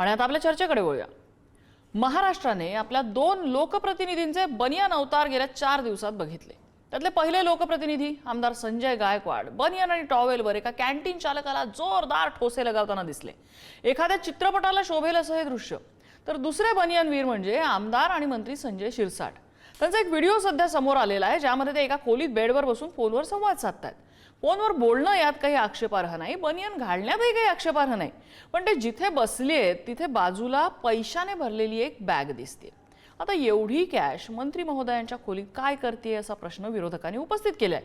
आणि आता आपल्या चर्चेकडे वळूया. महाराष्ट्राने आपल्या दोन लोकप्रतिनिधींचे बनियान अवतार गेल्या चार दिवसात बघितले. त्यातले पहिले लोकप्रतिनिधी आमदार संजय गायकवाड. बनियान आणि टॉवेलवर एका कॅन्टीन चालकाला जोरदार ठोसे लगावताना दिसले. एखाद्या चित्रपटाला शोभेल असं हे दृश्य. तर दुसरे बनियानवीर म्हणजे आमदार आणि मंत्री संजय शिरसाट. त्यांचा एक व्हिडिओ सध्या समोर आलेला आहे ज्यामध्ये ते एका खोलीत बेडवर बसून फोनवर संवाद साधतात फोनवर बोलणं यात काही आक्षेपार्ह नाही बनियन घालण्यातही काही आक्षेपार्ह नाही. पण ते जिथे बसले आहेत तिथे बाजूला पैशाने भरलेली एक बॅग दिसते. आता एवढी कॅश मंत्री महोदयांच्या खोलीत काय करते असा प्रश्न विरोधकांनी उपस्थित केलाय.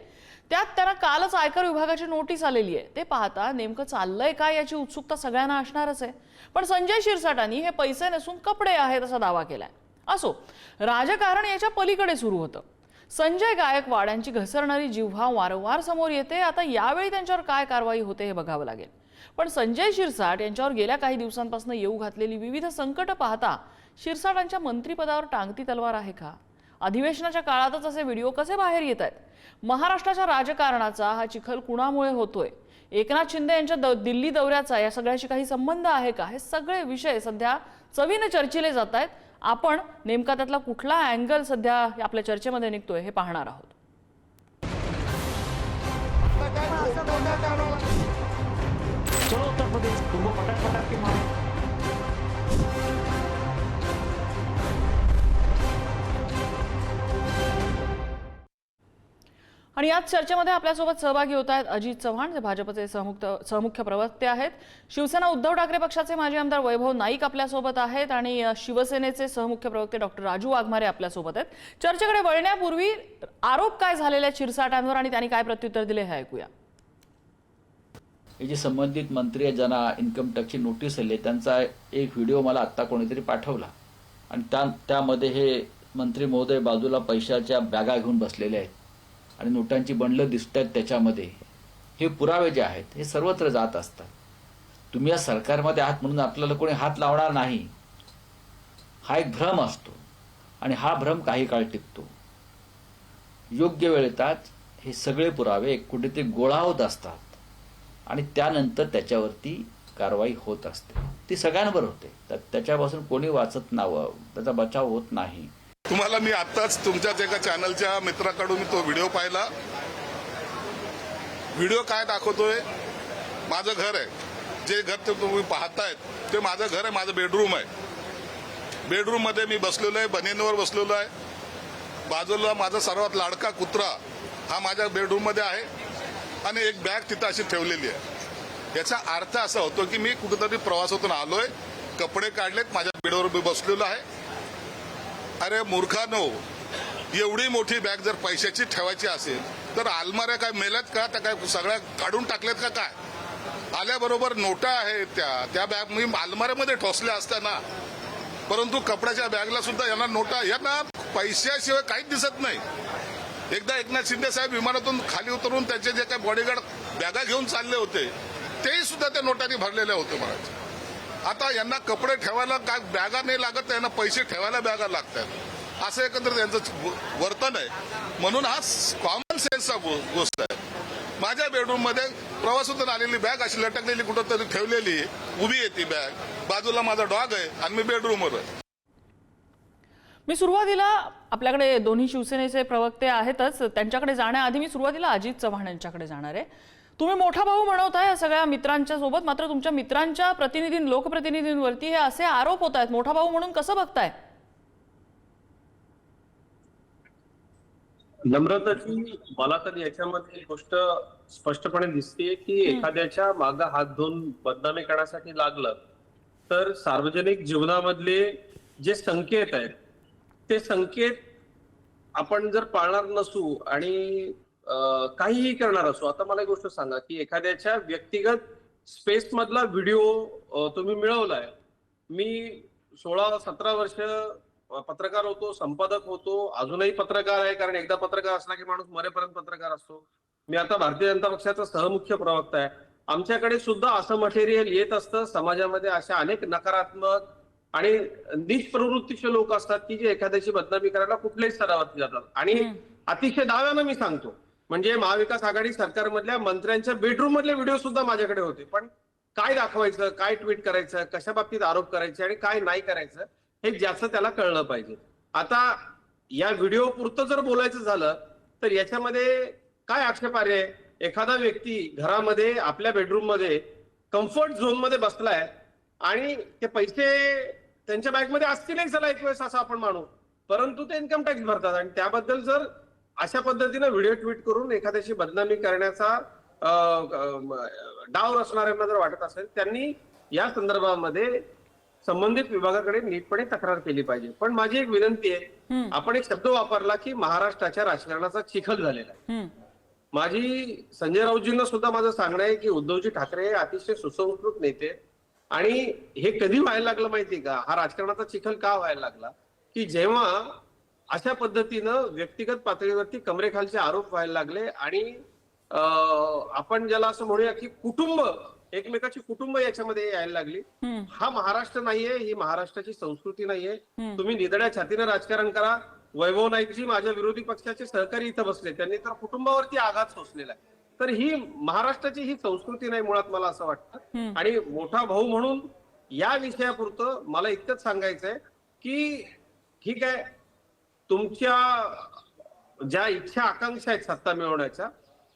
त्यात त्यांना कालच आयकर विभागाची नोटीस आलेली आहे. ते पाहता नेमकं चाललंय काय याची उत्सुकता सगळ्यांना असणारच आहे. पण संजय शिरसाटांनी हे पैसे नसून कपडे आहेत असा दावा केलाय. असो राजकारण याच्या पलीकडे सुरू होतं. संजय गायकवाड यांची घसरणारी जिव्हा वारंवार समोर येते. आता यावेळी त्यांच्यावर काय कारवाई होते हे बघावं लागेल. पण संजय शिरसाट यांच्यावर गेल्या काही दिवसांपासून येऊ घातलेली विविध संकट पाहता शिरसाटांच्या मंत्रिपदावर टांगती तलवार आहे का? अधिवेशनाच्या काळातच असे व्हिडिओ कसे बाहेर येत आहेत? महाराष्ट्राच्या राजकारणाचा हा चिखल कुणामुळे होतोय? एकनाथ शिंदे यांच्या द- दिल्ली दौऱ्याचा या सगळ्याशी काही संबंध आहे का? हे सगळे विषय सध्या चवीनं चर्चिले जात आहेत. आपण नेमका त्यातला कुठला अँगल सध्या आपल्या चर्चेमध्ये निघतोय हे पाहणार आहोत. चलो उत्तर प्रदेश तुमको पटक पटक के मारे आणि याच चर्चेमध्ये आपल्यासोबत सहभागी होत आहेत अजित चव्हाण जे भाजपचे सहमुक्त सहमुख्य प्रवक्ते आहेत. शिवसेना उद्धव ठाकरे पक्षाचे माजी आमदार वैभव नाईक आपल्यासोबत आहेत आणि शिवसेनेचे सहमुख्य प्रवक्ते डॉक्टर राजू वाघमारे आपल्यासोबत आहेत. चर्चेकडे वळण्यापूर्वी आरोप काय झालेले आहेत शिरसाटांवर आणि त्यांनी काय प्रत्युत्तर दिले हे ऐकूया. हे जे संबंधित मंत्री आहे ज्यांना इन्कम टॅक्सची नोटीस आली त्यांचा एक व्हिडिओ मला आत्ता कोणीतरी पाठवला. आणि त्या त्यामध्ये हे मंत्री महोदय बाजूला पैशाच्या बॅगा घेऊन बसलेले आहेत. आणि नोटांची बंडलं दिसतात त्याच्यामध्ये. हे पुरावे जे आहेत हे सर्वत्र जात असतात. तुम्ही या सरकारमध्ये आहात म्हणून आपल्याला कोणी हात लावणार नाही. हा एक भ्रम असतो आणि हा भ्रम काही काळ टिकतो. योग्य वेळ येतात हे सगळे पुरावे कुठे कुठेतरी गोळा होत असतात आणि त्यानंतर त्याच्यावरती कारवाई होत असते. ती सगळ्यांवर होते. तर त्याच्यापासून कोणी वाचत नावं त्याचा बचाव होत नाही. तुम्हाला मी आत्ताच तुमच्याच एका चॅनलच्या मित्राकडून तो व्हिडिओ पाहिला. व्हिडिओ काय दाखवतोय? माझं घर आहे. जे घर ते तुम्ही पाहतायत ते माझं घर आहे माझं बेडरूम आहे. बेडरूममध्ये मी बसलेलो आहे बनेनवर बसलेलो आहे. बाजूला माझा सर्वात लाडका कुत्रा हा माझ्या बेडरूममध्ये आहे आणि एक बॅग तिथं अशी ठेवलेली आहे. याचा अर्थ असा होतो की मी कुठेतरी प्रवासातून आलोय कपडे काढलेत माझ्या बेडवर मी बसलेलो आहे. अरे मूर्खानो एवढी मोठी बॅग जर पैशाची ठेवायची असेल तर आलमाऱ्या काय मेल्यात का? त्या काय सगळ्या काढून टाकल्यात का काय? आल्याबरोबर नोटा आहेत त्या. त्या बॅग मी आलमाऱ्यामध्ये ठोसल्या असताना. परंतु कपड्याच्या बॅगला सुद्धा यांना नोटा यांना पैशाशिवाय काहीच दिसत नाही. एकदा एकनाथ शिंदे साहेब विमानातून खाली उतरून त्याचे जे काही बॉडीगार्ड बॅगा घेऊन चालले होते तेही सुद्धा त्या नोटांनी भरलेले होते महाराज आता यांना कपडे ठेवायला काय बॅगा नाही लागत यांना पैसे ठेवायला बॅगा लागतात. असं एकंदर त्यांचं वर्तन आहे. म्हणून हा कॉमन सेन्सचा गोष्ट आहे. माझ्या बेडरूममध्ये प्रवासातून आलेली बॅग अशी लटकलेली कुठं तरी ठेवलेली उभी आहे ती बॅग बाजूला माझा डॉग आहे आणि मी बेडरूमवर आहे. मी सुरुवातीला आपल्याकडे दोन्ही शिवसेनेचे प्रवक्ते आहेतच. त्यांच्याकडे जाण्याआधी मी सुरुवातीला अजित चव्हाण यांच्याकडे जाणार आहे. तुम्ही मोठा भाऊ म्हणवताय या सगळ्या मित्रांच्या सोबत मात्र तुमच्या मित्रांच्या प्रतिनिधी लोकप्रतिनिधींवरती हे असे आरोप होत आहेत. मोठा भाऊ म्हणून कसं बघताय? नम्रताची मला तर याच्यामध्ये गोष्ट स्पष्टपणे दिसते की एखाद्याच्या माग हात धुवून बदनामी करण्यासाठी लागलं तर सार्वजनिक जीवनामधले जे संकेत आहेत ते संकेत आपण जर पाळणार नसू आणि काहीही करणार असू आता मला एक गोष्ट सांगा की एखाद्याच्या व्यक्तिगत स्पेस मधला व्हिडिओ तुम्ही मिळवलाय. मी सोळा सतरा वर्ष पत्रकार होतो संपादक होतो अजूनही पत्रकार आहे कारण एकदा पत्रकार असला की माणूस मरेपर्यंत पत्रकार असतो. मी आता भारतीय जनता पक्षाचा सहमुख्य प्रवक्ता आहे. आमच्याकडे सुद्धा असं मटेरियल येत असतं समाजामध्ये अशा अनेक नकारात्मक आणि नीच प्रवृत्तीचे लोक असतात की जे एखाद्याची बदनामी करायला कुठल्याही स्तरावरती जातात. आणि अतिशय दाव्यानं मी सांगतो. म्हणजे महाविकास आघाडी सरकारमधल्या मंत्र्यांच्या बेडरूम मधले व्हिडिओ सुद्धा माझ्याकडे होते. पण काय दाखवायचं काय ट्विट करायचं कशा बाबतीत आरोप करायचे आणि काय नाही करायचं हे ज्याचं त्याला कळलं पाहिजे. आता या व्हिडिओ पुरतं जर बोलायचं झालं तर याच्यामध्ये काय आक्षेपार्ह आहे एखादा व्यक्ती घरामध्ये आपल्या बेडरूममध्ये कम्फर्ट झोनमध्ये बसलाय आणि ते पैसे त्यांच्या बॅगमध्ये असतीलही चला एक वेळेस असं आपण मानू. परंतु ते इन्कम टॅक्स भरतात आणि त्याबद्दल जर अशा पद्धतीनं व्हिडिओ ट्विट करून एखाद्याची बदनामी करण्याचा डाव रचणाऱ्यांना जर वाटत असेल त्यांनी या संदर्भामध्ये संबंधित विभागाकडे नीटपणे तक्रार केली पाहिजे. पण माझी एक विनंती आहे आपण एक शब्द वापरला की महाराष्ट्राच्या राजकारणाचा चिखल झालेला आहे. माझी संजय राऊतजींना सुद्धा माझं सांगणं आहे की उद्धवजी ठाकरे हे अतिशय सुसंस्कृत नेते आणि हे कधी व्हायला लागलं माहितीये का? हा राजकारणाचा चिखल का व्हायला लागला? की जेव्हा अशा पद्धतीनं व्यक्तिगत पातळीवरती कमरेखालचे आरोप व्हायला लागले आणि आपण ज्याला असं म्हणूया की कुटुंब एकमेकाची कुटुंब याच्यामध्ये यायला लागली. हा महाराष्ट्र नाहीये ही महाराष्ट्राची संस्कृती नाहीये. तुम्ही निदड्या छातीनं राजकारण करा. वैभव नाईकजी माझ्या विरोधी पक्षाचे सहकारी इथं बसले. त्यांनी तर कुटुंबावरती आघात सोसलेला आहे. तर ही महाराष्ट्राची ही संस्कृती नाही मुळात मला असं वाटतं. आणि मोठा भाऊ म्हणून या विषयापुरतं मला इतकंच सांगायचंय की ठीक आहे तुमच्या ज्या इच्छा आकांक्षा आहेत सत्ता मिळवण्याच्या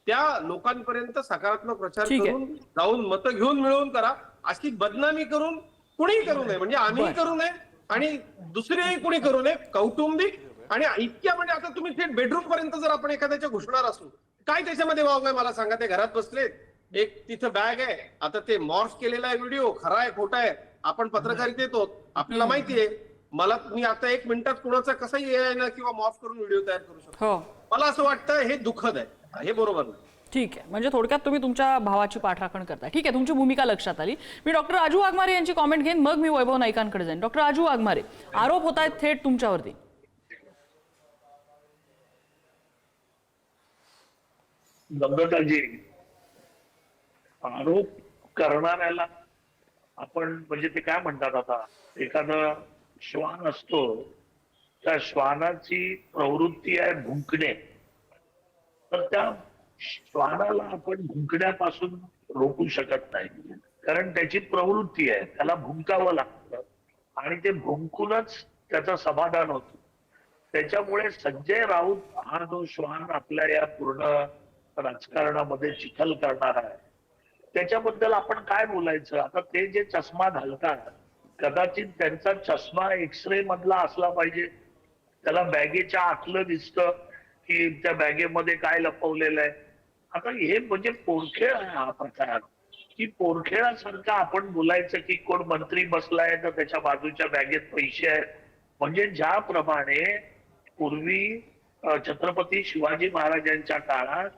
त्या लोकांपर्यंत सकारात्मक प्रचार. करून जाऊन मतं घेऊन मिळवून करा. अशी बदनामी करून कुणीही करू नये. म्हणजे आम्ही. करू नये आणि दुसरेही कुणी करू नये. कौटुंबिक आणि इतक्या म्हणजे आता तुम्ही थेट बेडरूम पर्यंत जर आपण एखाद्याच्या घुसणार असू काय त्याच्यामध्ये वाव आहे मला सांगा? ते घरात बसलेत एक तिथं बॅग आहे. आता ते मॉर्फ केलेला आहे व्हिडिओ खरा आहे खोटा आहे. आपण पत्रकारिता येतो आपल्याला माहिती आहे. मला मी आता एक मिनिटात कुणाचा कसाही आहे ना किंवा मॉर्फ करून व्हिडिओ तयार करू शकतो. हो. मला असं वाटतं हे दुःखद आहे. हे बरोबर नाही. ठीक आहे. म्हणजे थोडक्यात तुम्ही तुमच्या भावाची पाठराखण करताय. ठीक आहे तुमची भूमिका लक्षात आली. मी डॉक्टर राजू वाघमारे यांची कॉमेंट घेईन मग मी वैभव नाईकांकडे जाईन. डॉक्टर राजू वाघमारे आरोप होत आहेत थेट तुमच्यावरती. आरोप करणाऱ्याला आपण म्हणजे ते काय म्हणतात आता? एखादा श्वान असतो त्या श्वानाची प्रवृत्ती आहे भुंकणे. तर त्या श्वानाला आपण भुंकण्यापासून रोखू शकत नाही. कारण त्याची प्रवृत्ती आहे त्याला भुंकावं लागतं. आणि ते भुंकूनच त्याचं समाधान होतं. त्याच्यामुळे संजय राऊत हा जो श्वान आपल्या या पूर्ण राजकारणामध्ये चिखल करणार आहे. त्याच्याबद्दल आपण काय बोलायचं? आता ते जे चष्मा घालतात कदाचित त्यांचा चष्मा एक्सरे मधला असला पाहिजे. त्याला बॅगेच्या आतलं दिसतं की त्या बॅगेमध्ये काय लपवलेलं आहे. आता हे म्हणजे पोरखेळ आहे हा प्रकार. की पोरखेळासारखं आपण बोलायचं की कोण मंत्री बसलाय तर त्याच्या बाजूच्या बॅगेत पैसे आहेत. म्हणजे ज्याप्रमाणे पूर्वी छत्रपती शिवाजी महाराजांच्या काळात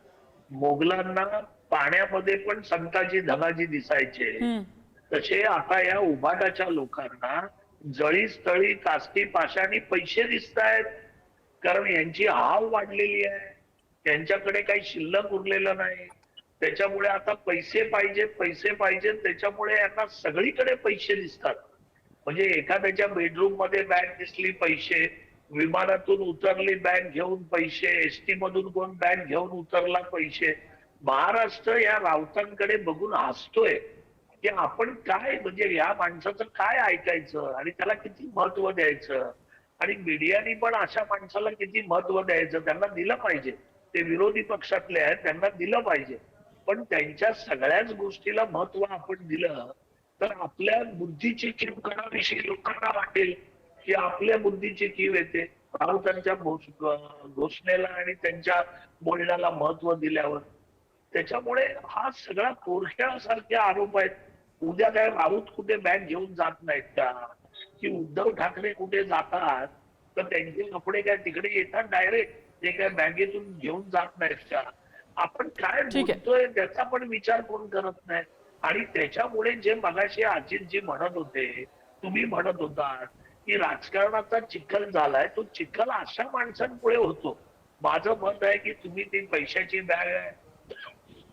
मोगलांना पाण्यामध्ये पण संताजी धनाजी दिसायचे. तसे आता या उभाटाच्या लोकांना जळी स्थळी कास्ती पाशाने पैसे दिसत आहेत. कारण यांची हाव वाढलेली आहे. त्यांच्याकडे काही शिल्लक उरलेलं नाही. त्याच्यामुळे आता पैसे पाहिजे पैसे पाहिजे. त्याच्यामुळे यांना सगळीकडे पैसे दिसतात. म्हणजे एखाद्याच्या बेडरूममध्ये बॅग दिसली पैसे विमानातून उतरली बॅग घेऊन पैसे एसटी मधून कोण बॅग घेऊन उतरला पैसे. महाराष्ट्र या राऊतांकडे बघून हसतोय. की आपण काय म्हणजे या माणसाचं काय ऐकायचं आणि त्याला किती महत्त्व द्यायचं? आणि मीडियानी पण अशा माणसाला किती महत्त्व द्यायचं? त्यांना दिलं पाहिजे. ते विरोधी पक्षातले आहेत त्यांना दिलं पाहिजे. पण त्यांच्या सगळ्याच गोष्टीला महत्त्व आपण दिलं तर आपल्या बुद्धीची किरकणाविषयी लोकांना वाटेल की आपल्या बुद्धीची कीव येते. राऊतांच्या घोषणेला आणि त्यांच्या बोलण्याला महत्त्व दिल्यावर. त्याच्यामुळे हा सगळा कोरख्यासारखे आरोप आहेत. उद्या काय राऊत कुठे बॅग घेऊन जात नाहीत का? की उद्धव ठाकरे कुठे जातात? तर त्यांचे कपडे काय तिकडे येतात डायरेक्ट ते काय बॅगेतून घेऊन जात नाहीत का? आपण काय. बोलतोय त्याचा पण विचार कोण करत नाही? आणि त्याच्यामुळे जे मगाशी अजितजी म्हणत होते तुम्ही म्हणत होता की राजकारणाचा चिखल झालाय तो चिखल अशा माणसांपुढे होतो. माझं मत आहे की तुम्ही ती पैशाची बॅग आहे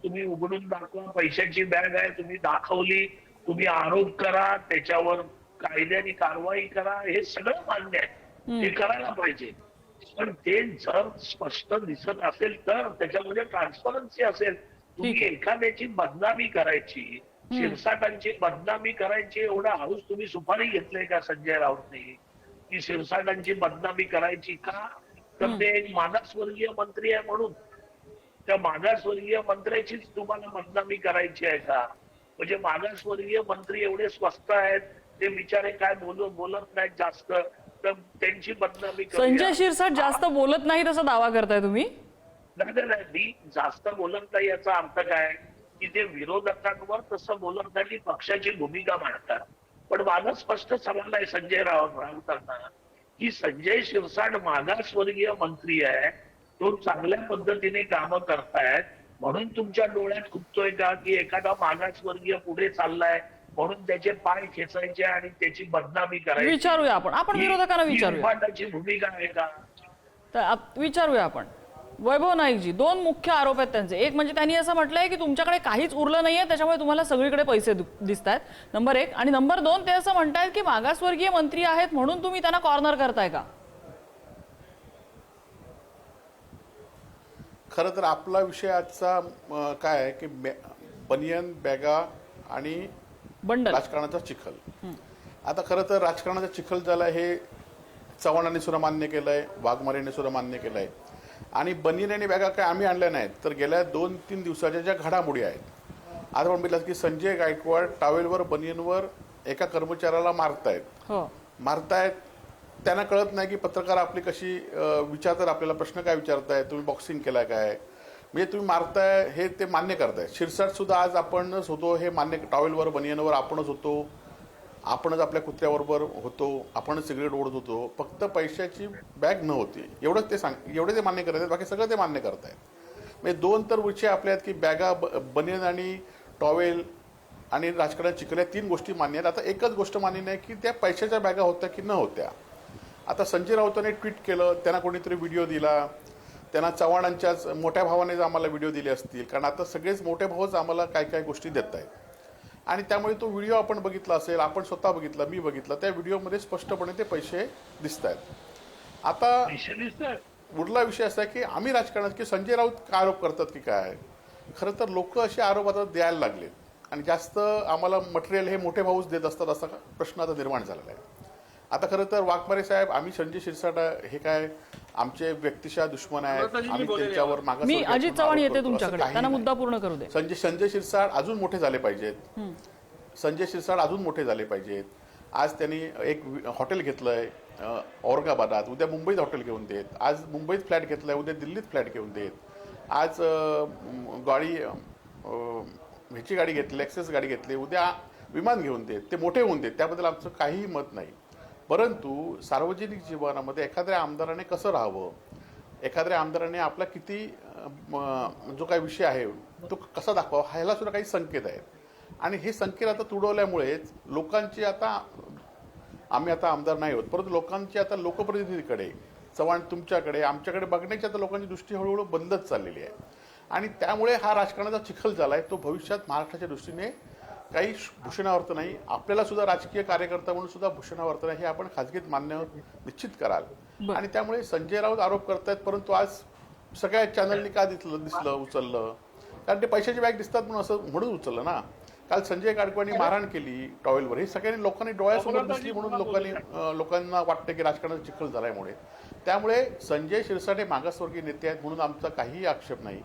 तुम्ही उघडून दाखवा पैशाची बॅग आहे तुम्ही दाखवली तुम्ही आरोप करा त्याच्यावर कायद्याने कारवाई करा हे सगळं मान्य आहे. हे करायला पाहिजे. पण ते जर स्पष्ट दिसत असेल तर त्याच्यामध्ये ट्रान्सपरन्सी असेल. तुम्ही. एखाद्याची बदनामी करायची शिरसाटांची बदनामी करायची एवढा हाऊस तुम्ही सुपारी घेतले का संजय राऊतने? की शिरसाटांची बदनामी करायची का? तर ते एक मागासवर्गीय मंत्री आहे म्हणून. त्या मागासवर्गीय मंत्र्याचीच तुम्हाला बदनामी करायची आहे का? म्हणजे मागासवर्गीय मंत्री एवढे स्वस्त आहेत ते बिचारे काय बोलत बोलत नाहीत जास्त. तर त्यांची बदनामी. संजय शिरसाट जास्त बोलत नाही तसा दावा करताय तुम्ही? नाही नाही, मी जास्त बोलत नाही याचा अर्थ काय? की ते विरोधकांवर तसं बोलत नाही पक्षाची भूमिका मांडतात. पण माझं स्पष्ट सवाल आहे संजय राऊत राऊतांना की संजय शिरसाट मागासवर्गीय मंत्री आहे तो चांगल्या पद्धतीने कामं करतायत. म्हणून तुमच्या डोळ्यात खुपतोय का की एखादा मागासवर्गीय पुढे चाललाय म्हणून त्याचे पाय खेचायचे आणि त्याची बदनामी करायची. विचारूया आपण. आपण विरोधकांना विचारूया. भूमिका आहे का? तर विचारूया आपण. वैभव नाईकजी दोन मुख्य आरोप आहेत त्यांचे. एक म्हणजे त्यांनी असं म्हटलंय की तुमच्याकडे काहीच उरलं नाहीये त्याच्यामुळे तुम्हाला सगळीकडे पैसे दिसत आहेत नंबर एक. आणि नंबर दोन ते असं म्हणतायत की मागासवर्गीय मंत्री आहेत म्हणून तुम्ही त्यांना कॉर्नर करताय का? खरं तर आपला विषय आजचा काय आहे की बॅ- बनियन बॅगा आणि बंडल. राजकारणाचा चिखल. आता खरं तर राजकारणाचा चिखल झाला हे चव्हाणांनी सुद्धा मान्य केलंय वाघमारेने सुद्धा मान्य केलंय. आणि बनियन आणि बॅगा काय आम्ही आणल्या नाहीत तर गेल्या दोन तीन दिवसाच्या ज्या घडामोडी आहेत आता आपण बघितलं की संजय गायकवाड टावेलवर बनियनवर एका कर्मचाऱ्याला मारतायत. हो. मारतायत त्यांना कळत नाही की पत्रकार आपली कशी विचारतात आपल्याला प्रश्न काय विचारताय तुम्ही बॉक्सिंग केलाय काय? म्हणजे तुम्ही मारताय हे ते मान्य करताय. शिरसाट सुद्धा आज आपणच होतो हे मान्य टॉवेलवर बनियनवर आपणच होतो. आपणच आपल्या कुत्र्याबरोबर होतो आपणच सिगरेट ओढत होतो. फक्त पैशाची बॅग न होती. एवढंच ते सांग एवढे ते मान्य करत आहेत बाकी सगळं ते मान्य करतायत. म्हणजे दोन तर विषय आपले आहेत की बॅगा ब- बनियन आणि टॉवेल आणि राजकारण चिखल या तीन गोष्टी मान्य आहेत. आता एकच गोष्ट मान्य नाही की त्या पैशाच्या बॅगा होत्या की न होत्या. आता संजय राऊतांनी ट्विट केलं त्यांना कोणीतरी व्हिडिओ दिला. त्यांना चव्हाणांच्याच मोठ्या भावाने आम्हाला व्हिडिओ दिले असतील. कारण आता सगळेच मोठे भाऊच आम्हाला काय काय गोष्टी देत आहेत. आणि त्यामुळे तो व्हिडिओ आपण बघितला असेल आपण स्वतः बघितला मी बघितला त्या व्हिडिओमध्ये स्पष्टपणे ते पैसे दिसत आहेत. आता उरला विषय असा आहे की आम्ही राजकारणात की संजय राऊत काय आरोप करतात की काय? खरं तर लोक असे आरोप आता द्यायला लागले आणि जास्त आम्हाला मटेरियल हे मोठे भाऊच देत असतात असा प्रश्न आता निर्माण झालेला आहे. आता खरं तर वाघमारे साहेब आम्ही संजय शिरसाट हे काय आमचे व्यक्तिशा दुश्मन आहेत. आम्ही त्यांच्यावर मी अजित चव्हाण येते तुमच्याकडे. त्यांना. मुद्दा पूर्ण करू दे. संजय संजय शिरसाट अजून मोठे झाले पाहिजेत. संजय शिरसाट अजून मोठे झाले पाहिजेत. आज त्यांनी एक हॉटेल घेतलंय औरंगाबादात. उद्या मुंबईत हॉटेल घेऊन देत. आज मुंबईत फ्लॅट घेतलाय उद्या दिल्लीत फ्लॅट घेऊन देत. आज गाडी ह्याची गाडी घेतली एक्सेस गाडी घेतली उद्या विमान घेऊन देत. ते मोठे होऊन देत. त्याबद्दल आमचं काहीही मत नाही. परंतु सार्वजनिक जीवनामध्ये एखाद्या आमदाराने कसं राहावं? एखाद्या आमदाराने आपला किती जो काही विषय आहे तो कसा दाखवा ह्याला सुद्धा काही संकेत आहेत. आणि हे संकेत आता तुडवल्यामुळेच लोकांची आता आम्ही आता आमदार नाही होत परंतु लोकांची आता लोकप्रतिनिधीकडे चव्हाण तुमच्याकडे आमच्याकडे बघण्याची आता लोकांची दृष्टी हळूहळू बंदच चाललेली आहे. आणि त्यामुळे हा राजकारणाचा चिखल झाला आहे तो भविष्यात महाराष्ट्राच्या दृष्टीने काही भूषणावर्थ नाही आपल्याला सुद्धा राजकीय कार्यकर्ता म्हणून सुद्धा भूषणावर्थ नाही हे आपण खाजगीत मान्य निश्चित कराल. आणि त्यामुळे संजय राऊत आरोप करतायत परंतु आज सगळ्या चॅनलनी का दिसलं दिसलं उचललं? कारण ते पैशाची बॅग दिसतात म्हणून असं म्हणून उचललं ना. काल संजय गाडकवांनी मारहाण केली टॉवेलवर. हे सगळ्यांनी लोकांनी डोळ्यासमोर दिसली म्हणून लोकांनी लोकांना वाटतं की राजकारणाचा चिखल झाल्यामुळे त्यामुळे संजय शिरसाट मागासवर्गीय नेते आहेत म्हणून आमचा काहीही आक्षेप नाही.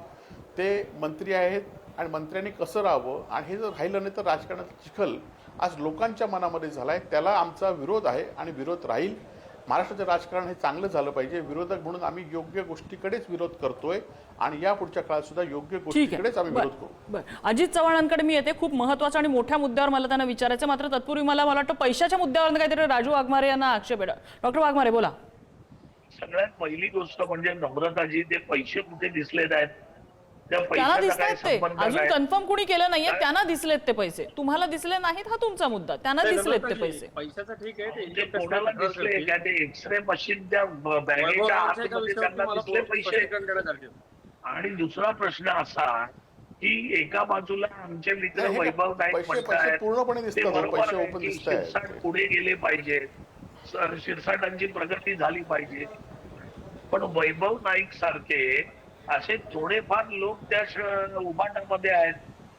ते मंत्री आहेत आणि मंत्र्यांनी कसं राहावं आणि हे जर राहिलं नाही तर राजकारणाचा चिखल आज लोकांच्या मनामध्ये झालाय त्याला आमचा विरोध आहे आणि विरोध राहील. महाराष्ट्राचं राजकारण हे चांगलं झालं पाहिजे. विरोधक म्हणून आम्ही योग्य गोष्टीकडेच विरोध करतोय आणि या पुढच्या काळात सुद्धा योग्य ठीक गोष्टीकडेच आहे आम्ही विरोध करू. अजित चव्हाणांकडे मी येते. खूप महत्त्वाच्या आणि मोठ्या मुद्द्यावर मला त्यांना विचारायचं मात्र तत्पूर्वी मला मला वाटतं पैशाच्या मुद्द्यावर काहीतरी राजू वाघमारे यांना आक्षेप आहे डॉक्टर वाघमारे बोला. सगळ्यात पहिली गोष्ट म्हणजे नम्रताजी ते पैसे कुठे दिसलेत आहेत? त्यांना पैशाचा दिसत काय आहेत ते अजून कन्फर्म कुणी केलं नाहीये? त्यांना दिसलेत ते पैसे. तुम्हाला दिसले नाहीत हा तुमचा मुद्दा. त्यांना दिसलेत ते पैसे. पैशाचं ठीक आहे ते inject कोणाला असतात दिसले. का ते एक्सरे मशीन त्या आतमध्ये त्यांना पैसे. आणि दुसरा प्रश्न असा की एका बाजूला आमचे मित्र वैभव नाईक पैसे- पैसे म्हणतायत पूर्णपणे ते दिसतात, बरोबर पैसे आहे open की दिसतायत. शिरसाट पुढे गेले पाहिजेत सर- शिरसाटांची प्रगती झाली पाहिजे. पण वैभव नाईक सारखे असे थोडेफार लोक त्या उभाटामध्ये आहेत.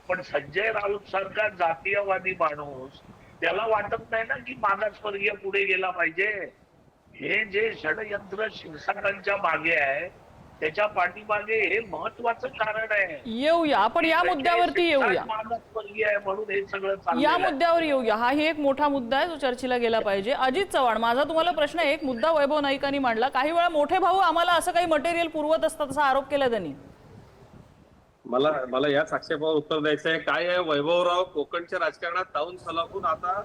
पण संजय राऊत सारखा जातीयवादी माणूस त्याला वाटत नाही ना की मागासवर्गीय पुढे गेला पाहिजे. हे जे षडयंत्र शिवसेनांच्या मागे आहे त्याच्या पाठीमागे हे महत्वाचं कारण आहे. येऊया आपण या मुद्द्यावरती येऊया. आहे म्हणून हे सगळं या. मुद्द्यावर येऊया. हाही एक मोठा मुद्दा आहे जो चर्चेला गेला पाहिजे. अजित चव्हाण माझा तुम्हाला प्रश्न एक मुद्दा वैभव नाईकांनी मांडला. काही वेळा मोठे भाऊ आम्हाला असं काही मटेरियल पुरवत असतात असा आरोप केला त्यांनी. मला मला याच आक्षेपावर उत्तर द्यायचं आहे. काय आहे वैभवराव कोकणच्या राजकारणात ताऊन सलाखून आता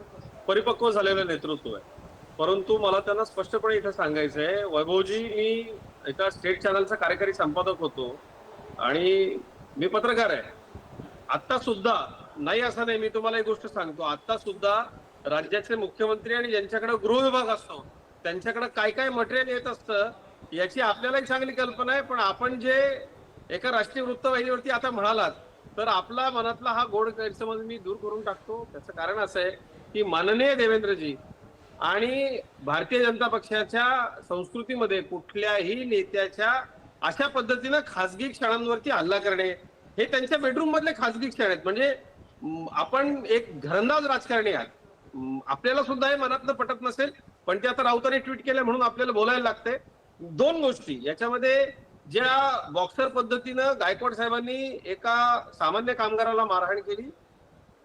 परिपक्व झालेलं नेतृत्व आहे. परंतु मला त्यांना स्पष्टपणे इथं सांगायचं आहे वैभवजी मी एका स्टेट चॅनलचा कार्यकारी संपादक होतो आणि मी पत्रकार आहे. आता सुद्धा नाही असं नाही मी तुम्हाला एक गोष्ट सांगतो. आता सुद्धा राज्याचे मुख्यमंत्री आणि ज्यांच्याकडे गृह विभाग असतो त्यांच्याकडे काय काय मटेरियल येत असतं याची आपल्यालाही चांगली कल्पना आहे. पण आपण जे एका राष्ट्रीय वृत्तवाहिनीवरती आता म्हणालात तर आपला मनातला हा गोड गैरसमज मी दूर करून टाकतो. त्याचं कारण असं आहे की माननीय देवेंद्रजी आणि भारतीय जनता पक्षाच्या संस्कृतीमध्ये कुठल्याही नेत्याच्या अशा पद्धतीनं खासगी क्षणांवरती हल्ला करणे हे त्यांच्या बेडरूम मधले खासगी क्षण आहेत. म्हणजे आपण एक घरंदाज राजकारणी आहात. आपल्याला सुद्धा हे मनातलं पटत नसेल पण ते आता राऊतांनी ट्विट केलं म्हणून आपल्याला बोलायला लागते दोन गोष्टी. याच्यामध्ये ज्या बॉक्सर पद्धतीनं गायकवाड साहेबांनी एका सामान्य कामगाराला मारहाण केली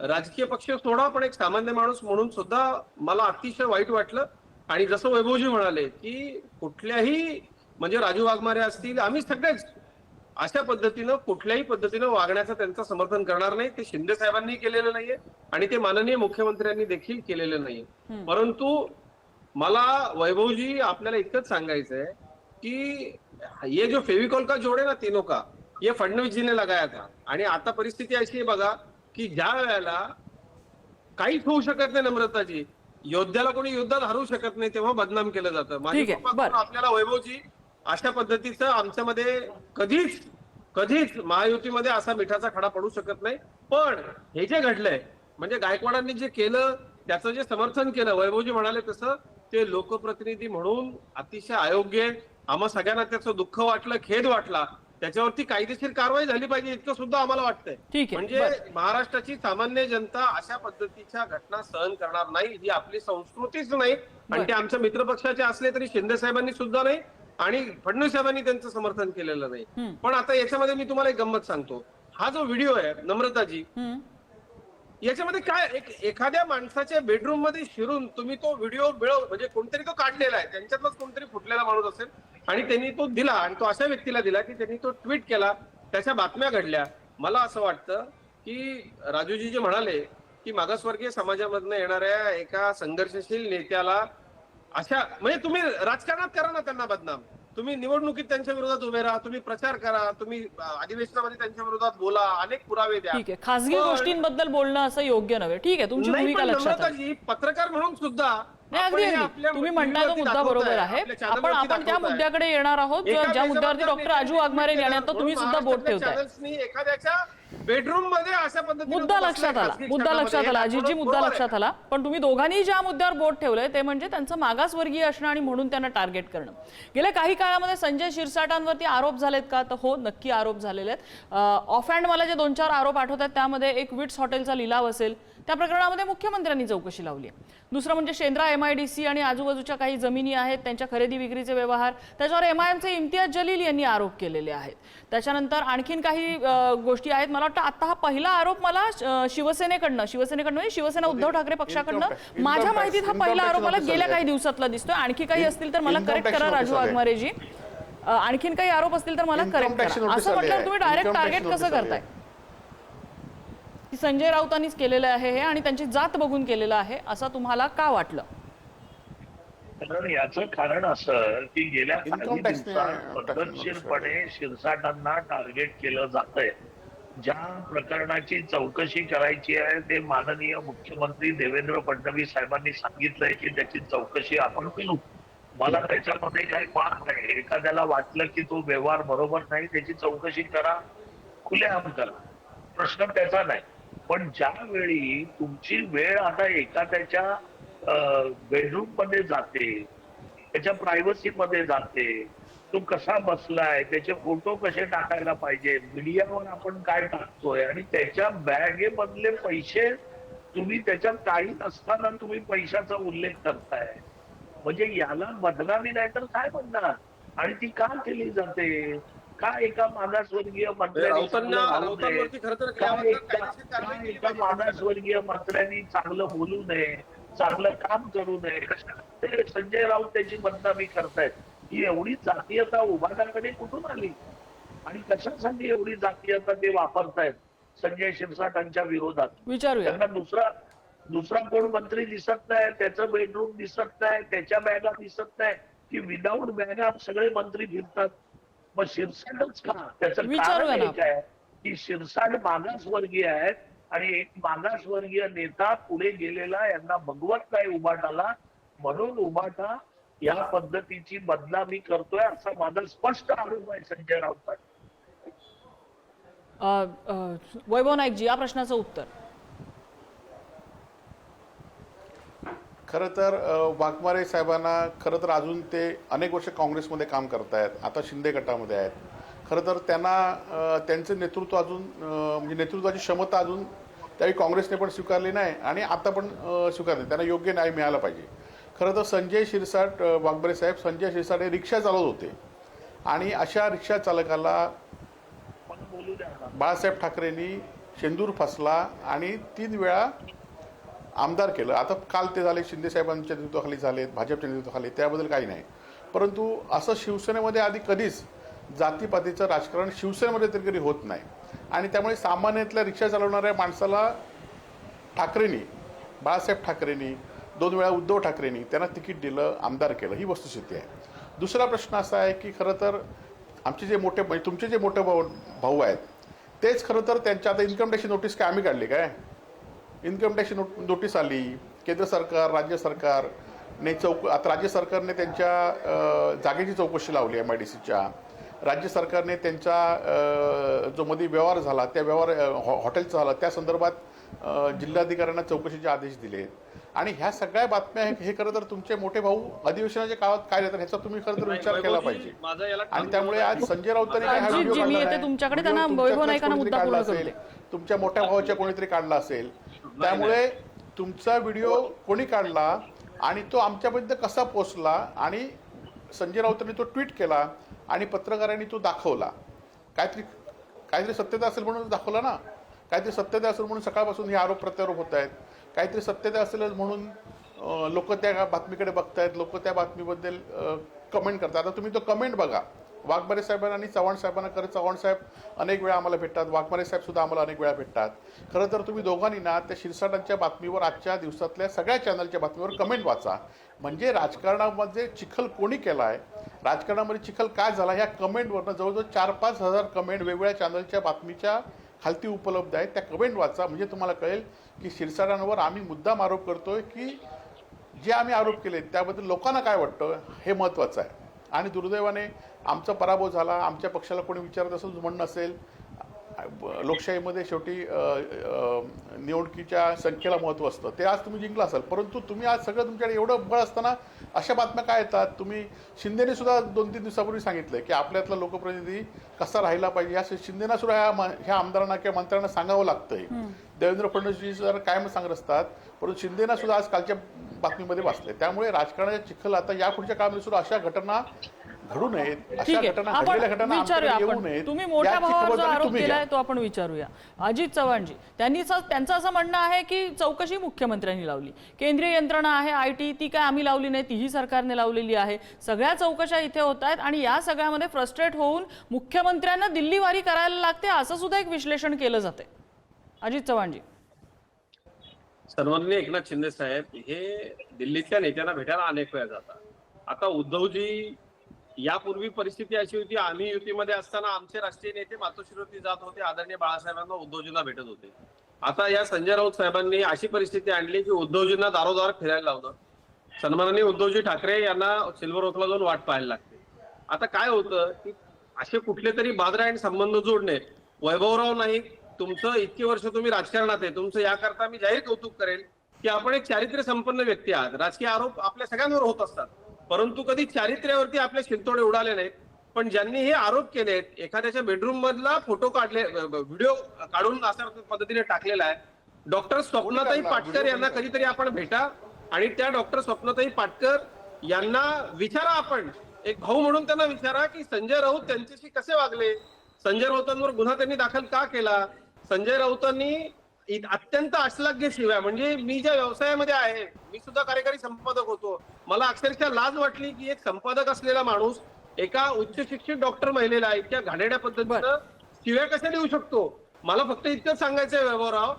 राजकीय पक्ष सोडा पण एक सामान्य माणूस म्हणून सुद्धा मला अतिशय वाईट वाटलं. आणि जसं वैभवजी म्हणाले की कुठल्याही म्हणजे राजू वाघमारे असतील आम्ही सगळेच अशा पद्धतीनं कुठल्याही पद्धतीनं वागण्याचं त्यांचं समर्थन करणार नाही. ते शिंदे साहेबांनी केलेलं नाहीये आणि ते माननीय मुख्यमंत्र्यांनी देखील केलेलं नाहीये. परंतु मला वैभवजी आपल्याला इतकंच सांगायचं आहे कि ये जो फेविकॉल का जोड है ना तीनों का ये फडणवीस जी ने लगाया था. आणि आता परिस्थिती अशी आहे बघा की ज्या वेळेला काहीच होऊ शकत नाही नम्रताजी योद्ध्याला कोणी युद्धात हरवू शकत नाही तेव्हा बदनाम केलं जातं माझी ठीक आहे, कृपा बरं. करून आपल्याला वैभवजी अशा पद्धतीचं आमच्यामध्ये कधीच कधीच महायुतीमध्ये असा मिठाचा खडा पडू शकत नाही पण हे जे घडलंय म्हणजे गायकवाडांनी जे केलं त्याचं जे समर्थन केलं वैभवजी म्हणाले तसं ते लोकप्रतिनिधी म्हणून अतिशय अयोग्य आहे. आम्हा सगळ्यांना त्याचं दुःख वाटलं खेद वाटला त्याच्यावरती कायदेशीर कारवाई झाली पाहिजे इतकं सुद्धा आम्हाला वाटतंय. ठीक आहे, म्हणजे बरं. महाराष्ट्राची सामान्य जनता अशा पद्धतीच्या घटना सहन करणार नाही ही आपली संस्कृतीच नाही. आणि ते आमच्या मित्रपक्षाचे असले तरी शिंदे साहेबांनी सुद्धा नाही आणि फडणवीस साहेबांनी त्यांचं समर्थन केलेलं नाही. पण आता याच्यामध्ये मी तुम्हाला एक गंमत सांगतो. हा जो व्हिडिओ आहे नम्रताजी हम्म. याच्यामध्ये काय एक एखाद्या माणसाच्या बेडरूममध्ये शिरून तुम्ही तो व्हिडिओ मिळव म्हणजे कोणतरी तो काढलेला आहे त्यांच्यातलाच कोणतरी फुटलेला माणूस असेल आणि त्यांनी तो दिला आणि तो अशा व्यक्तीला दिला की त्यांनी तो ट्विट केला त्याच्या बातम्या घडल्या. मला असं वाटतं की राजूजी जे म्हणाले की मागासवर्गीय समाजामधनं येणाऱ्या एका संघर्षशील नेत्याला अशा म्हणजे तुम्ही राजकारणात करा ना त्यांना बदनाम. तुम्ही निवडणुकीत त्यांच्या विरोधात उभे राहा तुम्ही प्रचार करा तुम्ही अधिवेशनामध्ये त्यांच्या विरोधात बोला अनेक पुरावे द्या. ठीक आहे. खासगी गोष्टींबद्दल बोलणं असं योग्य नव्हे. ठीक आहे. तुमची भूमिका लक्षात पत्रकार म्हणून सुद्धा नाही अगदी तुम्ही तो टीव्हीवरती मुद्दा बरोबर आहे. आपण आपण त्या. मुद्द्याकडे येणार आहोत ज्या मुद्द्यावरती डॉक्टर राजू वाघमारे यांनी आता तुम्ही सुद्धा बोट ठेवताय. एखाद्याच्या बेडरूममध्ये अशा पद्धतीने मुद्दा लक्षात आला. मुद्दा. लक्षात आला. अजितजी मुद्दा लक्षात. आला. पण तुम्ही दोघांनी ज्या मुद्द्यावर बोट ठेवलंय ते म्हणजे त्यांचं मागासवर्गीय असणं आणि म्हणून त्यांना टार्गेट करणं. गेल्या काही काळामध्ये संजय शिरसाटांवरती आरोप झालेत का? तर हो नक्की आरोप झालेले आहेत. ऑफ हँड मला जे दोन चार आरोप आठवतात त्यामध्ये एक विट्स हॉटेलचा लिलाव असेल त्या प्रकरणामध्ये मुख्यमंत्र्यांनी चौकशी लावली आहे. दुसरं म्हणजे Shendra M I D C आणि आजूबाजूच्या काही जमिनी आहेत त्यांच्या खरेदी विक्रीचे व्यवहार त्याच्यावर एम आय एमचे इम्तियाज जलील यांनी आरोप केलेले आहेत. त्याच्यानंतर आणखीन काही गोष्टी आहेत. मला वाटतं आता हा पहिला आरोप मला शिवसेनेकडनं शिवसेनेकडनं म्हणजे शिवसेना उद्धव ठाकरे पक्षाकडनं माझ्या माहितीत हा पहिला आरोप मला गेल्या काही. दिवसातला दिसतोय. आणखी काही असतील तर मला करेक्ट करा राजू. वाघमारेजी आणखीन काही आरोप असतील तर मला करेक्ट करा. असं आहे. तुम्ही डायरेक्ट टार्गेट कसं करताय? संजय राऊतांनीच केलेलं आहे हे आणि त्यांची जात बघून केलेलं आहे असं तुम्हाला का वाटलं? कारण याचं कारण असं की गेल्या काही दिवसात पद्धतशीरपणे शिरसाटांना टार्गेट केलं जातंय. ज्या प्रकरणाची चौकशी करायची आहे ते माननीय मुख्यमंत्री देवेंद्र फडणवीस साहेबांनी सांगितलंय की त्याची चौकशी आपण करू. मला त्याच्यामध्ये काही वाद नाही. एखाद्याला वाटलं की तो व्यवहार बरोबर नाही त्याची चौकशी करा खुलेआम करा. प्रश्न त्याचा नाही. पण ज्यावेळी तुमची वेळ आता एखाद्याच्या बेडरूममध्ये जाते त्याच्या प्रायव्हसी मध्ये जाते तो कसा बसलाय त्याचे फोटो कसे टाकायला पाहिजे मीडियावर आपण काय टाकतोय आणि त्याच्या बॅगेमधले पैसे तुम्ही त्याच्यात काही नसताना तुम्ही पैशाचा उल्लेख करताय. म्हणजे याला बदनामी नाही तर काय म्हणणार? आणि ती का केली जाते? का एका मागासवर्गीय मंत्र्यांनी एका. मागासवर्गीय मंत्र्यांनी चांगलं बोलू नये चांगलं काम करू नये? ते संजय राऊत त्याची बदनामी करतायत. ही एवढी जातीयता उभाटाकडे कुठून आली? आणि कशासाठी एवढी जातीयता ते वापरतायत संजय शिरसाटांच्या विरोधात? विचारूया. त्यांना दुसरा दुसरा कोण मंत्री दिसत नाही त्याचं बेडरूम दिसत नाही त्याच्या बॅगा दिसत नाही की विदाऊट बॅगा सगळे मंत्री फिरतात? मग शिरसाटच का? त्याचं कारण. एक आहे की शिरसाट मागासवर्गीय आहेत आणि एक मागासवर्गीय नेता पुढे गेलेला यांना भगवत नाही उभाटाला. म्हणून उभाटा या पद्धतीची बदनामी करतोय असा माझा स्पष्ट आरोप आहे संजय अ, वैभव नाईकजी या प्रश्नाचं उत्तर. खरं तर वाघमारे साहेबांना खरं तर अजून ते अनेक वर्ष काँग्रेसमध्ये काम करतायत आता शिंदे गटामध्ये आहेत. खरं तर त्यांना त्यांचं नेतृत्व अजून म्हणजे नेतृत्वाची क्षमता अजून त्यावेळी काँग्रेसने पण स्वीकारली नाही आणि आता पण स्वीकारले स्वीकारली त्यांना योग्य न्याय मिळाला पाहिजे. खरं तर संजय शिरसाट वाघमारे साहेब संजय शिरसाट हे रिक्षा चालवत होते. आणि अशा रिक्षा चालकाला बोलू द्या बाळासाहेब ठाकरेंनी शेंदूर फसला आणि तीन वेळा आमदार केलं. आता काल ते झाले शिंदे साहेबांच्या नेतृत्वाखाली झालेत भाजपच्या नेतृत्वाखाली त्याबद्दल काही नाही. परंतु असं शिवसेनेमध्ये आधी कधीच जातीपातीचं राजकारण शिवसेनेमध्ये तरी कधी होत नाही. आणि त्यामुळे सामान्यातल्या रिक्षा चालवणाऱ्या माणसाला ठाकरेंनी बाळासाहेब ठाकरेंनी दोन वेळा उद्धव ठाकरेंनी त्यांना तिकीट दिलं आमदार केलं. ही वस्तुस्थिती आहे. दुसरा प्रश्न असा आहे की खरं तर आमचे जे मोठे म्हणजे तुमचे जे मोठे भाऊ भाऊ आहेत तेच खरं तर त्यांच्या आता इन्कम टॅक्सची नोटीस काय आम्ही काढली काय? इन्कम टॅक्सची नोट नोटीस आली केंद्र सरकार राज्य सरकारने चौक आता राज्य सरकारने त्यांच्या जागेची चौकशी लावली एम आय डी सीच्या राज्य सरकारने त्यांचा जो मध्ये व्यवहार झाला त्या व्यवहार हॉ- हॉटेलचा झाला त्या संदर्भात जिल्हाधिकाऱ्यांना चौकशीचे आदेश दिले. आणि ह्या सगळ्या बातम्या हे हे खरं तर तुमचे मोठे भाऊ अधिवेशनाच्या काळात काय देतात ह्याचा तुम्ही खरं तर विचार केला पाहिजे. आणि त्यामुळे आज संजय राऊतांनी हा. तुमच्याकडे, त्यांना मुद्दा असेल. तुमच्या मोठ्या भावाच्या कोणीतरी काढला असेल. त्यामुळे तुमचा व्हिडिओ कोणी काढला आणि तो आमच्यापर्यंत कसा पोचला आणि संजय राऊतांनी तो ट्विट केला आणि पत्रकारांनी तो दाखवला. काहीतरी काहीतरी सत्यता असेल म्हणून दाखवला ना. काहीतरी सत्यता असेल म्हणून सकाळपासून हे आरोप प्रत्यारोप होत आहेत. काहीतरी सत्यता असेल म्हणून लोक त्या बातमीकडे बघतायत लोक त्या बातमीबद्दल कमेंट करतात. आता तुम्ही तो कमेंट बघा. वाघमारे साहेबांना आणि चव्हाण साहेबांना खरं चव्हाण साहेब अनेक वेळा आम्हाला भेटतात. वाघमारे साहेबसुद्धा आम्हाला अनेक वेळा भेटतात. खरं तर तुम्ही दोघांनी ना त्या शिरसाटांच्या बातमीवर आजच्या दिवसातल्या सगळ्या चॅनलच्या बातमीवर कमेंट वाचा. म्हणजे राजकारणामध्ये चिखल कोणी केला आहे राजकारणामध्ये चिखल काय झाला? ह्या कमेंटवरनं जवळजवळ चार पाच हजार कमेंट वेगवेगळ्या चॅनलच्या बातमीच्या खालती उपलब्ध आहेत. त्या कमेंट वाचा. म्हणजे तुम्हाला कळेल की शिरसाटांवर आम्ही मुद्दाम आरोप करतोय की जे आम्ही आरोप केले त्याबद्दल लोकांना काय वाटतं? हे महत्त्वाचं आहे. आणि दुर्दैवाने आमचा पराभव झाला. आमच्या पक्षाला कोणी विचारत असेल म्हणणं असेल. लोकशाहीमध्ये शेवटी निवडणुकीच्या संख्येला महत्त्व असतं. ते आज तुम्ही जिंकला असाल. परंतु तुम्ही आज सगळं तुमच्याकडे एवढं बळ असताना अशा बातम्या काय येतात? तुम्ही शिंदेने सुद्धा दोन तीन दिवसापूर्वी सांगितलं की आपल्यातला लोकप्रतिनिधी कसा राहिला पाहिजे? ह्या शिंदेना सुद्धा ह्या ह्या आमदारांना किंवा मंत्र्यांना सांगावं लागतंय. देवेंद्र फडणवीस जर कायम सांगत असतात. परंतु शिंदेना सुद्धा आज कालच्या बातमीमध्ये वाचले त्यामुळे राजकारणाच्या चिखल आता या पुढच्या काळामध्ये सुद्धा अशा घटना घडू नयेत. अशा घटना घडलेल्या घटना येऊ तुम्ही मोठ्या भावावर जो आरोप. केलाय तो आपण विचारूया. अजित चव्हाणजी त्यांनी त्यांचं असं म्हणणं आहे की चौकशी मुख्यमंत्र्यांनी लावली. केंद्रीय यंत्रणा आहे आय टी ती काय आम्ही लावली नाही तीही सरकारने लावलेली आहे. सगळ्या चौकशा इथे होत आहेत आणि या सगळ्यामध्ये फ्रस्ट्रेट होऊन मुख्यमंत्र्यांना दिल्लीवारी करायला लागते असं सुद्धा एक विश्लेषण केलं जाते अजित चव्हाणजी. सर्वांनी एकनाथ शिंदे साहेब हे दिल्लीतल्या नेत्यांना भेटायला अनेक वेळा जातात. आता उद्धवजी यापूर्वी परिस्थिती अशी होती आम्ही युतीमध्ये असताना आमचे राष्ट्रीय नेते मातोश्रीवरती जात होते आदरणीय बाळासाहेबांना उद्धवजींना भेटत होते. आता या संजय राऊत साहेबांनी अशी परिस्थिती आणली की उद्धवजींना दारोदार फिरायला लावलं. सन्माननीय उद्धवजी ठाकरे यांना सिल्वर ओकला जाऊन वाट पाहायला लागते आता काय होतं की असे कुठले तरी बादरायण संबंध जोडणे वैभवराव नाही तुमचं इतकी वर्ष तुम्ही राजकारणात आहे तुमचं याकरता मी जाहीर कौतुक करेल की आपण एक चारित्र्य संपन्न व्यक्ती आहात. राजकीय आरोप आपल्या सगळ्यांवर होत असतात. परंतु कधी चारित्र्यावरती आपले शिंतोडे उडाले नाहीत. पण ज्यांनी हे आरोप केलेत एखाद्याच्या बेडरूम मधला फोटो काढले व्हिडिओ काढून अशा पद्धतीने टाकलेला आहे. डॉक्टर स्वप्नाताई पाटकर यांना कधीतरी आपण भेटा आणि त्या डॉक्टर स्वप्नाताई पाटकर यांना विचारा आपण. एक भाऊ म्हणून त्यांना विचारा की संजय राऊत त्यांच्याशी कसे वागले? संजय राऊतांवर गुन्हा त्यांनी दाखल का केला? संजय राऊतांनी अत्यंत अश्लाघ्य शिवाय म्हणजे मी ज्या व्यवसायामध्ये आहे मी सुद्धा कार्यकारी संपादक होतो. मला अक्षरशः लाज वाटली की एक संपादक असलेला माणूस एका उच्च शिक्षित डॉक्टर महिलेला इतक्या घाणेरड्या पद्धतीनं शिव्या कशा देऊ शकतो? मला फक्त इतकंच सांगायचं आहे वैभवराव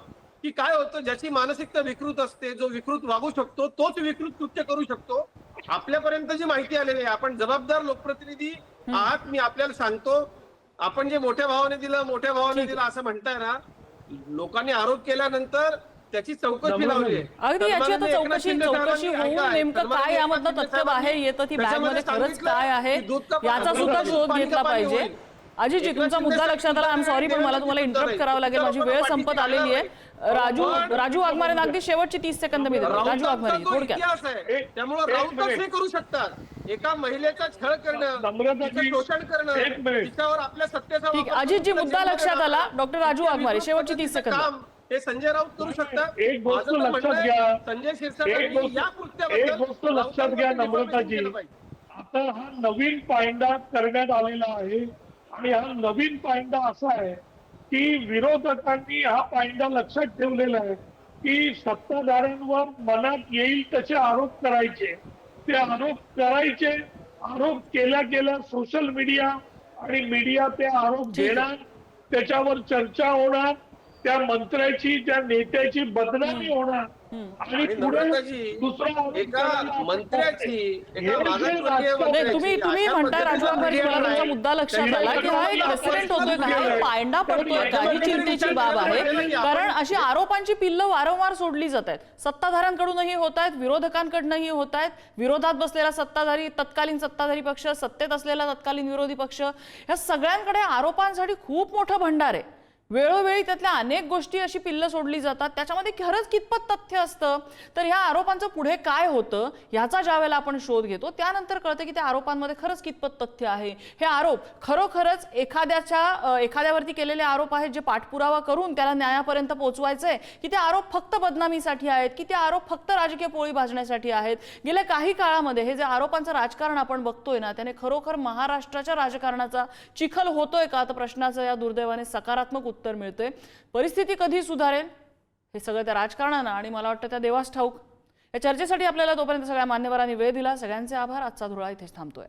की काय होतं ज्याची मानसिकता विकृत असते जो विकृत वागू शकतो तोच विकृत कृत्य करू शकतो. आपल्यापर्यंत जी माहिती आलेली आहे. आपण जबाबदार लोकप्रतिनिधी आहात मी आपल्याला सांगतो आपण जे मोठ्या भावाने दिलं मोठ्या भावाने दिलं असं म्हणताय ना लोकांनी आरोप केल्यानंतर त्याची चौकशी लावली. अगदी याची आता चौकशी चौकशी होऊन नेमकं काय शिंदे तथ्य बाहेर येतं ती त्याच्यामध्ये बॅगमध्ये खरंच काय आहे याचा सुद्धा शोध घेतला पाहिजे. अजितजी तुमचा मुद्दा लक्षात आला. आय एम सॉरी पण मला तुम्हाला इंटरप्ट करावं लागेल. माझी वेळ संपत आलेली आहे. राजू राजू वाघमारे अगदी शेवटची तीस सेकंद मी देतो राजू वाघमारे थोडक्यात त्यामुळे राऊतच हे करू शकतात एका महिलेचा छळ करणं शोषण करणं एक मिनिट. तिच्यावर आपल्या सत्तेचा अजितजी मुद्दा लक्षात आला. डॉक्टर राजू वाघमारे शेवटची तीस सेकंद काम हे संजय राऊत करू शकतात एक गोष्ट लक्षात घ्या. संजय गोष्ट या कृत्याबद्दल एक गोष्ट लक्षात घ्या नम्रताजी. आता हा नवीन पायंडा करण्यात आलेला आहे आणि हा नवीन पायंडा असा आहे की विरोधकांनी हा पायंडा लक्षात ठेवलेला आहे की सत्ताधाऱ्यांवर मनात येईल तसे आरोप करायचे. ते आरोप करायचे आरोप केल्या केल्या सोशल मीडिया आणि मीडिया ते आरोप घेणार त्याच्यावर चर्चा होणार त्या मंत्र्याची त्या नेत्याची बदनामी होणार. आणि नम्रताजी, एका मंत्र्याची एका नाही तुम्ही तुम्ही म्हणताय तुमचा. मुद्दा लक्षात आला. की हा एक प्रेसिडेंट होतोय का हा एक पायंडा पडतोय का ही चिंतेची बाब आहे. कारण अशी आरोपांची पिल्ल वारंवार सोडली जात आहेत. सत्ताधाऱ्यांकडूनही होत आहेत विरोधकांकडूनही होत आहेत. विरोधात बसलेला सत्ताधारी तत्कालीन सत्ताधारी पक्ष सत्तेत असलेला तत्कालीन विरोधी पक्ष या सगळ्यांकडे आरोपांसाठी खूप मोठं भंडार आहे. वेळोवेळी त्यातल्या अनेक गोष्टी अशी पिल्लं सोडली जातात. त्याच्यामध्ये खरंच कितपत तथ्य असतं? तर ह्या आरोपांचं पुढे काय होतं? ह्याचा ज्या वेळेला आपण शोध घेतो त्यानंतर कळतं की त्या आरोपांमध्ये खरंच कितपत तथ्य आहे. हे आरोप खरोखरच एखाद्याच्या एखाद्यावरती केलेले आरोप आहेत जे पाठपुरावा करून त्याला न्यायापर्यंत पोहोचवायचे की ते आरोप फक्त बदनामीसाठी आहेत की ते आरोप फक्त राजकीय पोळी भाजण्यासाठी आहेत. गेल्या काही काळामध्ये हे जे आरोपांचं राजकारण आपण बघतोय ना त्याने खरोखर महाराष्ट्राच्या राजकारणाचा चिखल होतोय का? तर प्रश्नाचं या दुर्दैवाने सकारात्मक उत्तर मिळतंय. परिस्थिती कधी सुधारेल? हे सगळं त्या राजकारणानं आणि मला वाटतं त्या देवास ठाऊक. या चर्चेसाठी आपल्याला तोपर्यंत सगळ्या मान्यवरांनी वेळ दिला. सगळ्यांचे आभार. आजचा धुळा इथेच थांबतोय.